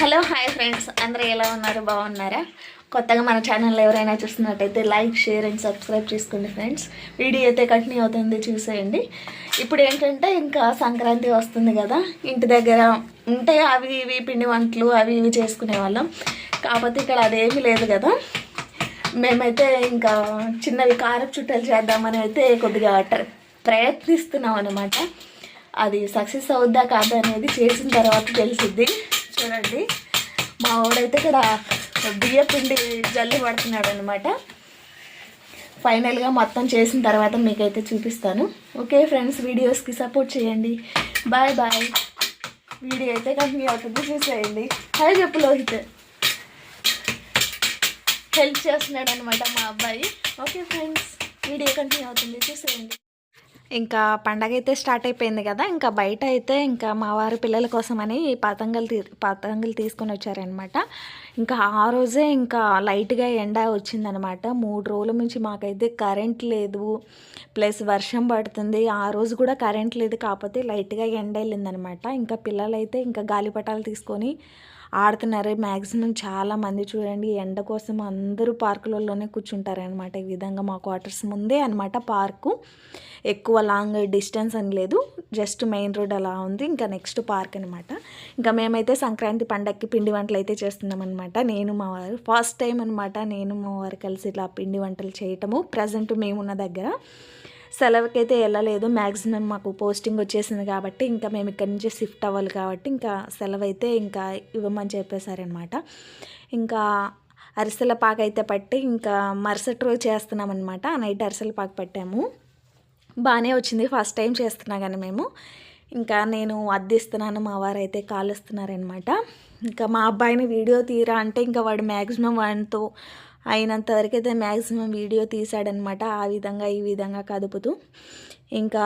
Hello hi friends. అందరూ ఎలా ఉన్నారు? బాగున్నారా? కొత్తగా మన ఛానల్ ఎవరైనా చూస్తున్నట్టయితే లైక్ షేర్ అండ్ సబ్స్క్రైబ్ చేసుకోండి ఫ్రెండ్స్. వీడియో అయితే కంటిన్యూ అవుతుంది చూసేయండి. ఇప్పుడు ఏంటంటే ఇంకా సంక్రాంతి వస్తుంది కదా. ఇంటి దగ్గర ఉంటే అవి ఇవి పిండి వంటలు అవి ఇవి చేసుకునే వాళ్ళం. కాకపోతే ఇక్కడ అదేమీ లేదు కదా. మేమైతే ఇంకా చిన్నవి కారపు చుట్టలు చేద్దామని అయితే కొద్దిగా ప్రయత్నిస్తున్నాం అనమాట అది సక్సెస్ అవుద్దా కాదా అనేది చేసిన తర్వాత తెలిసిద్ది. చూడండి. మా వాడైతే ఇక్కడ బియ్య పిండి జల్లి పడుతున్నాడు అనమాట ఫైనల్గా మొత్తం చేసిన తర్వాత మీకైతే చూపిస్తాను. ఓకే ఫ్రెండ్స్ వీడియోస్కి సపోర్ట్ చేయండి. Bye bye. వీడియో అయితే కంటిన్యూ అవుతుంది చూసేయండి. హాయ్ చెప్పు లోహిత్. హెల్ప్ చేస్తున్నాడు అనమాట మా అబ్బాయి. ఓకే ఫ్రెండ్స్ వీడియో కంటిన్యూ అవుతుంది చూసేయండి. ఇంకా పండగ అయితే స్టార్ట్ అయిపోయింది కదా ఇంకా బయట అయితే ఇంకా మా వారి పిల్లల కోసమని పతంగులు తీ పతంగులు తీసుకొని వచ్చారనమాట ఇంకా ఆ రోజే ఇంకా లైట్గా ఎండ వచ్చిందనమాట మూడు రోజుల నుంచి మాకైతే కరెంట్ లేదు ప్లస్ వర్షం పడుతుంది. ఆ రోజు కూడా కరెంట్ లేదు కాకపోతే లైట్గా ఎండ వెళ్ళిందనమాట ఇంకా పిల్లలైతే ఇంకా గాలిపటాలు తీసుకొని ఆడుతున్నారు. మ్యాక్సిమం చాలా మంది చూడండి ఎండ కోసం అందరూ పార్కులలోనే కూర్చుంటారనమాట ఈ విధంగా మా క్వార్టర్స్ ముందే అనమాట పార్కు. ఎక్కువ లాంగ్ డిస్టెన్స్ అని లేదు జస్ట్ మెయిన్ రోడ్ అలా ఉంది. ఇంకా నెక్స్ట్ పార్క్ అనమాట ఇంకా మేమైతే సంక్రాంతి పండగకి పిండి వంటలు అయితే చేస్తున్నాం అనమాట నేను మా వారు ఫస్ట్ టైం అనమాట నేను మా వారు కలిసి ఇట్లా పిండి వంటలు చేయటము. ప్రజెంట్ మేమున్న దగ్గర. సెలవుకైతే వెళ్ళలేదు మ్యాక్సిమం మాకు పోస్టింగ్ వచ్చేసింది కాబట్టి ఇంకా మేము ఇక్కడి నుంచి షిఫ్ట్ అవ్వాలి కాబట్టి ఇంకా సెలవు అయితే ఇంకా ఇవ్వమని చెప్పేశారనమాట. ఇంకా అరిసెల పాక అయితే పట్టి ఇంకా మరుసటి రోజు చేస్తున్నామన్నమాట నైట్ అరిసెల పాక పట్టాము. బాగానే వచ్చింది. ఫస్ట్ టైం చేస్తున్నా కానీ మేము. ఇంకా నేను అద్దిస్తున్నాను మా వారు అయితే కాలుస్తున్నారనమాట. ఇంకా మా అబ్బాయిని వీడియో తీరా అంటే ఇంకా వాడు మ్యాక్సిమం వాడితో అయినంత అయితే మ్యాక్సిమం వీడియో తీశాడనమాట. ఆ విధంగా ఈ విధంగా కదుపుతూ ఇంకా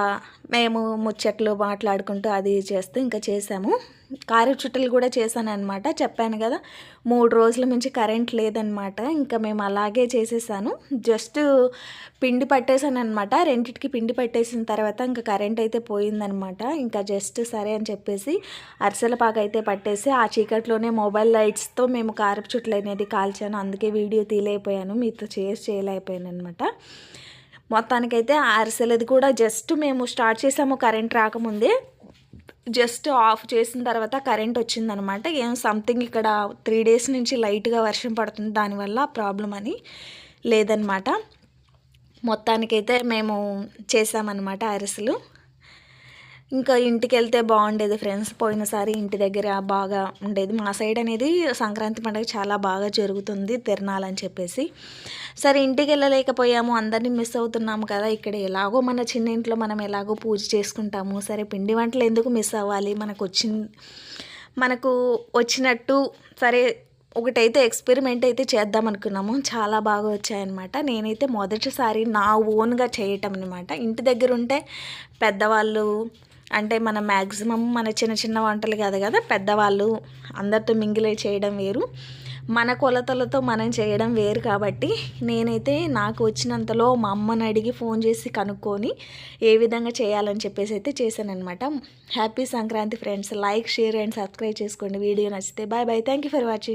మేము ముచ్చట్లు మాట్లాడుకుంటూ అది చేస్తూ ఇంకా చేసాము. కారు చుట్టలు కూడా చేశాను అనమాట చెప్పాను కదా మూడు రోజుల నుంచి కరెంట్ లేదనమాట ఇంకా మేము అలాగే చేసేసాను. జస్ట్ పిండి పట్టేశాను అనమాట రెండింటికి పిండి పట్టేసిన తర్వాత ఇంకా కరెంట్ అయితే పోయిందనమాట ఇంకా జస్ట్ సరే అని చెప్పేసి అరిసెల పాక అయితే పట్టేసి ఆ చీకట్లోనే మొబైల్ లైట్స్తో మేము కారపు చుట్టలు అనేది కాల్చాను. అందుకే వీడియో తీయలేకపోయాను. మీతో చేసి చేయలేకపోయాను అనమాట మొత్తానికైతే అరిసెలది కూడా జస్ట్ మేము స్టార్ట్ చేసాము కరెంట్ రాకముందే. జస్ట్ ఆఫ్ చేసిన తర్వాత కరెంట్ వచ్చిందనమాట. ఏం సంథింగ్ ఇక్కడ త్రీ డేస్ నుంచి లైట్గా వర్షం పడుతుంది దానివల్ల ప్రాబ్లం అని లేదనమాట. మొత్తానికైతే మేము చేసామన్నమాట అరిసెలు. ఇంకా ఇంటికి వెళ్తే బాగుండేది. ఫ్రెండ్స్ పోయినసారి ఇంటి దగ్గర బాగా ఉండేది. మా సైడ్ అనేది సంక్రాంతి పండుగ చాలా బాగా జరుగుతుంది తిరణాలని చెప్పేసి. సరే ఇంటికి వెళ్ళలేకపోయాము అందరినీ మిస్ అవుతున్నాము కదా. ఇక్కడ ఎలాగో మన చిన్న ఇంట్లో మనం ఎలాగో పూజ చేసుకుంటాము. సరే పిండి వంటలు ఎందుకు మిస్ అవ్వాలి? మనకు వచ్చిన మనకు వచ్చినట్టు సరే ఒకటైతే ఎక్స్పెరిమెంట్ అయితే చేద్దాం అనుకున్నాము. చాలా బాగా వచ్చాయన్నమాట. నేనైతే మొదటిసారి నా ఓన్గా చేయటం అనమాట ఇంటి దగ్గర ఉంటే పెద్దవాళ్ళు అంటే మన మ్యాక్సిమం మన చిన్న చిన్న వంటలు కాదు కదా పెద్దవాళ్ళు అందరితో మింగిలే చేయడం వేరు. మన కొలతలతో మనం చేయడం వేరు కాబట్టి నేనైతే నాకు వచ్చినంతలో మా అమ్మని అడిగి ఫోన్ చేసి కనుక్కొని ఏ విధంగా చేయాలని చెప్పేసి అయితే చేశానమాట happy Sankranti friends like share and subscribe చేసుకోండి. వీడియో నచ్చితే bye bye. Thank you for watching